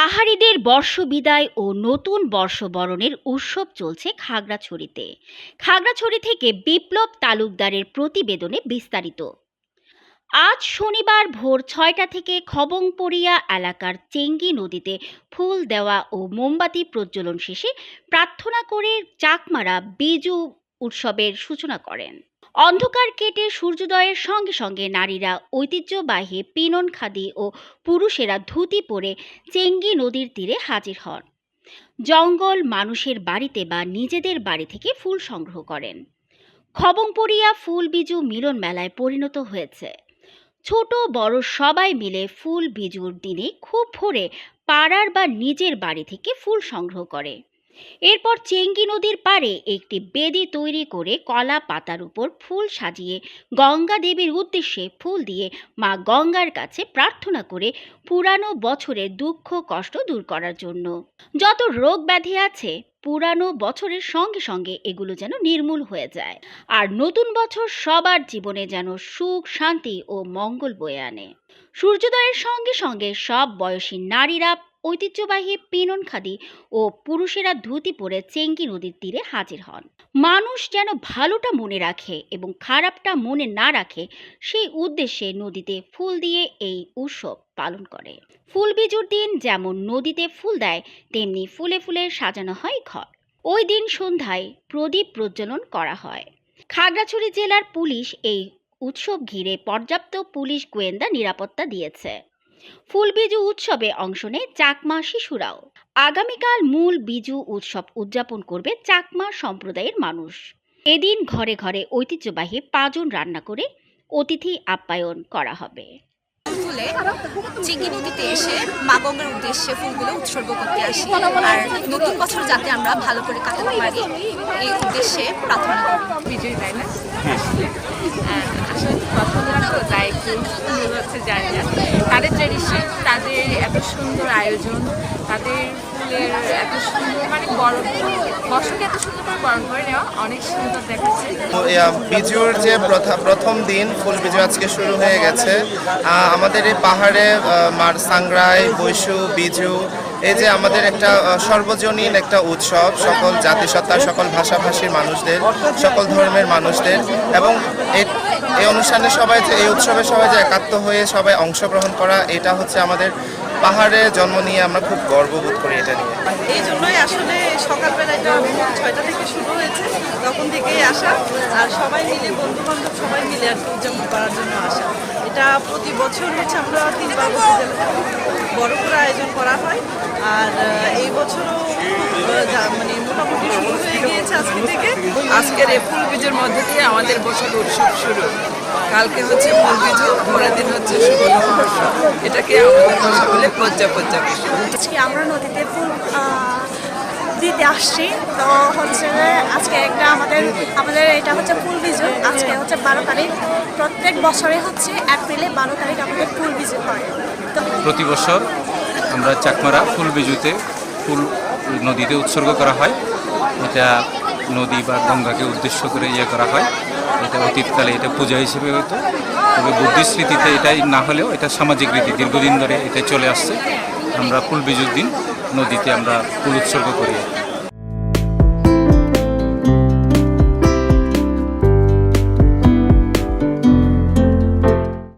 পাহাড়িদের বর্ষবিদায় ও নতুন বর্ষবরণের উৎসব চলছে খাগড়াছড়িতে। খাগড়াছড়ি থেকে বিপ্লব তালুকদারের প্রতিবেদনে বিস্তারিত। আজ শনিবার ভোর ছয়টা থেকে খবংপড়িয়া এলাকার চেঙ্গি নদীতে ফুল দেওয়া ও মোমবাতি প্রজ্বলন শেষে প্রার্থনা করে চাকমারা বিজু উৎসবের সূচনা করেন। অন্ধকার কেটে সূর্যোদয়ের সঙ্গে সঙ্গে নারীরা ঐতিহ্যবাহী পিনন খাদি ও পুরুষেরা ধুতি পরে চেঙ্গি নদীর তীরে হাজির হন। জঙ্গল মানুষের বাড়িতে বা নিজেদের বাড়ি থেকে ফুল সংগ্রহ করেন। খবংপড়িয়া ফুল বিজু মিলন মেলায় পরিণত হয়েছে। ছোট বড় সবাই মিলে ফুল বিজুর দিনে খুব ভোরে পাড়ার বা নিজের বাড়ি থেকে ফুল সংগ্রহ করে। এরপর চেঙ্গি নদীর পাড়ে একটি বেদি তৈরি করে কলা পাতার উপর ফুল সাজিয়ে গঙ্গা দেবীর উদ্দেশ্যে ফুল দিয়ে মা গঙ্গার কাছে প্রার্থনা করে পুরানো বছরের দুঃখ কষ্ট দূর করার জন্য। যত রোগ ব্যাধি আছে, পুরানো বছরের সঙ্গে সঙ্গে এগুলো যেন নির্মূল হয়ে যায়। আর নতুন বছর সবার জীবনে যেন সুখ, শান্তি ও মঙ্গল বয়ে আনে। সূর্যোদয়ের সঙ্গে সঙ্গে সব বয়সী নারীরা ঐতিহ্যবাহী পিনন খাদি ও পুরুষেরা ধুতি পরে চেঙ্গি নদীর তীরে হাজির হন। মানুষ যেন ভালোটা মনে রাখে এবং খারাপটা মনে না রাখে, সেই উদ্দেশ্যে নদীতে ফুল দিয়ে এই উৎসব পালন করে। ফুল বিজুর দিন যেমন নদীতে ফুল দেয়, তেমনি ফুলে ফুলে সাজানো হয় ঘর। ওই দিন সন্ধ্যায় প্রদীপ প্রজ্বলন করা হয়। খাগড়াছড়ি জেলার পুলিশ এই উৎসব ঘিরে পর্যাপ্ত পুলিশ গোয়েন্দা নিরাপত্তা দিয়েছে। ফুলবিজু উৎসবে অংশ নেয় চাকমা শিশুরাও। আগামীকাল মূল বিজু উৎসব উদযাপন করবে চাকমা সম্প্রদায়ের মানুষ। এদিন ঘরে ঘরে ঐতিহ্যবাহী পাজন রান্না করে অতিথি আপ্যায়ন করা হবে। ফুলে চিকি নদীতে এসে মা গঙ্গার উদ্দেশ্যে ফুলগুলো উৎসর্গ করতে আসি। আর নতুন বছর যাতে আমরা ভালো করে কাটাতে পারি এই উদ্দেশ্যে প্রার্থনা করি। বিজয়ী তাই না? হ্যাঁ, না। তাদের ট্রেডিশন তাদের এত সুন্দর আয়োজন তাদের ফুলের এত সুন্দর মানে বরণ বছরকে এত সুন্দর করে বরণ করে নেওয়া অনেক সুন্দর দেখাচ্ছে। বিজুর যে প্রথা- প্রথম দিন, ফুল বিজু আজকে শুরু হয়ে গেছে। আমাদের এই পাহাড়ে মার সাংগ্রাই, বৈশু, বিজু, এই যে আমাদের একটা সর্বজনীন একটা উৎসব, সকল জাতিসত্তার, সকল ভাষাভাষীর মানুষদের, সকল ধর্মের মানুষদের, এবং এই অনুষ্ঠানে সবাই যে এই উৎসবে সবাই যে একাত্ম হয়ে সবাই অংশগ্রহণ করা, এটা হচ্ছে আমাদের পাহাড়ে জন্ম নিয়ে আমরা খুব গর্ববোধ করি এটা নিয়ে। এই জন্যই আসলে সকালবেলা এটা ছয়টা থেকে শুরু হয়েছে, তখন থেকেই আসা। আর সবাই মিলে বন্ধু বান্ধব সবাই মিলে আর উদযাপন করার জন্য আসা। এটা প্রতি বছর হচ্ছে আমরা তিনবার বড় করে আয়োজন করা হয়। আর এই বছরও মানে মোটামুটি শুরু হয়ে গিয়েছে আজকে থেকে। আজকের এই ফুল বীজের মধ্য দিয়ে আমাদের বছর উৎসব শুরু। কালকে হচ্ছে ফুল বীজ পরের দিন হচ্ছে শুভ নববর্ষ এটাকে আমাদের ভাষা বলে পজ্জা পজ্জা আজকে আমরা নদীতে ফুল দিতে আসছি। তো হচ্ছে আজকে একটা আমাদের আমাদের এটা হচ্ছে ফুল বিজু আজকে হচ্ছে বারো তারিখ। প্রত্যেক বছরে হচ্ছে এপ্রিলে বারো তারিখ আমাদের ফুল বিজু হয়। প্রতি বছর আমরা চাকমারা ফুল বিজুতে ফুল নদীতে উৎসর্গ করা হয়। এটা নদী বা গঙ্গাকে উদ্দেশ্য করে ইয়ে করা হয়। এটা অতীতকালে এটা পূজা হিসেবে হতো। তবে বুদ্ধিস্ট রীতিতে এটাই না হলেও এটা সামাজিক রীতি। দীর্ঘদিন ধরে এটা চলে আসছে। আমরা ফুল বিজুর দিন নদীতে আমরা ফুল উৎসর্গ করি।